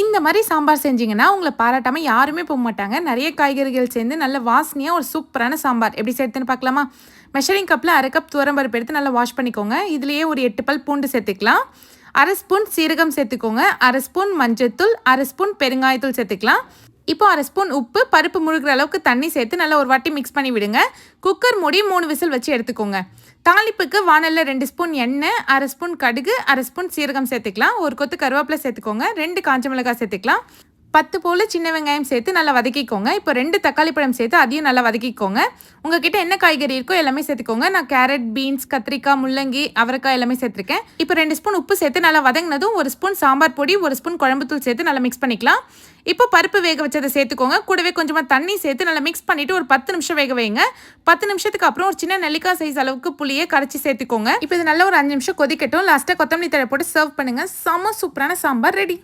இந்த மாதிரி சாம்பார் செஞ்சீங்கன்னா உங்களை பாராட்டாமல் யாருமே போக மாட்டாங்க. நிறைய காய்கறிகள் சேர்ந்து நல்ல வாசனையாக ஒரு சூப்பரான சாம்பார். எப்படி சேர்த்துன்னு பார்க்கலாமா? மெஷரிங் கப்பில் அரை கப் துவரம்பருப்பு எடுத்து நல்லா வாஷ் பண்ணிக்கோங்க. இதுலேயே ஒரு எட்டு பல் பூண்டு சேர்த்துக்கலாம். அரை ஸ்பூன் சீரகம் சேர்த்துக்கோங்க. அரை ஸ்பூன் மஞ்சத்தூள் அரை ஸ்பூன் பெருங்காயத்தூள் சேர்த்துக்கலாம். இப்போ அரை ஸ்பூன் உப்பு பருப்பு முழுகிற அளவுக்கு தண்ணி சேர்த்து நல்லா ஒரு வாட்டி மிக்ஸ் பண்ணி விடுங்க. குக்கர் மூடி மூணு விசில் வச்சு எடுத்துக்கோங்க. தாளிப்புக்கு வானலில் ரெண்டு ஸ்பூன் எண்ணெய் அரை ஸ்பூன் கடுகு அரை ஸ்பூன் சீரகம் சேர்த்துக்கலாம். ஒரு கொத்து கருவேப்பிலை சேர்த்துக்கோங்க. ரெண்டு காஞ்ச மிளகாய் சேர்த்துக்கலாம். பத்து போல் சின்ன வெங்காயம் சேர்த்து நல்லா வதக்கிக்கோங்க. இப்போ ரெண்டு தக்காளி பழம் சேர்த்து அதையும் நல்லா வதக்கிக்கோங்க. உங்ககிட்ட என்ன காய்கறி இருக்கோ எல்லாமே சேர்த்துக்கோங்க. நான் கேரட் பீன்ஸ் கத்திரிக்காய் முள்ளங்கி அவரைக்காய் எல்லாமே சேர்த்துருக்கேன். இப்போ ரெண்டு ஸ்பூன் உப்பு சேர்த்து நல்லா வதங்கினதும் ஒரு ஸ்பூன் சாம்பார் பொடி ஒரு ஸ்பூன் குழம்புத்தூள் சேர்த்து நல்லா மிக்ஸ் பண்ணிக்கலாம். இப்போ பருப்பு வேக வச்சதை சேர்த்துக்கோங்க. கூடவே கொஞ்சமாக தண்ணி சேர்த்து நல்லா மிக்ஸ் பண்ணிவிட்டு ஒரு பத்து நிமிஷம் வேக வைங்க. பத்து நிமிஷத்துக்கு அப்புறம் ஒரு சின்ன நெல்லிக்காய் சைஸ் அளவுக்கு புளியை கரைச்சி சேர்த்துக்கோங்க. இப்போ இது நல்லா ஒரு அஞ்சு நிமிஷம் கொதிக்கட்டும். லாஸ்ட்டாக கொத்தமல்லி தழை போட்டு சர்வ் பண்ணுங்கள் செம்ம சூப்பரான சாம்பார் ரெடி.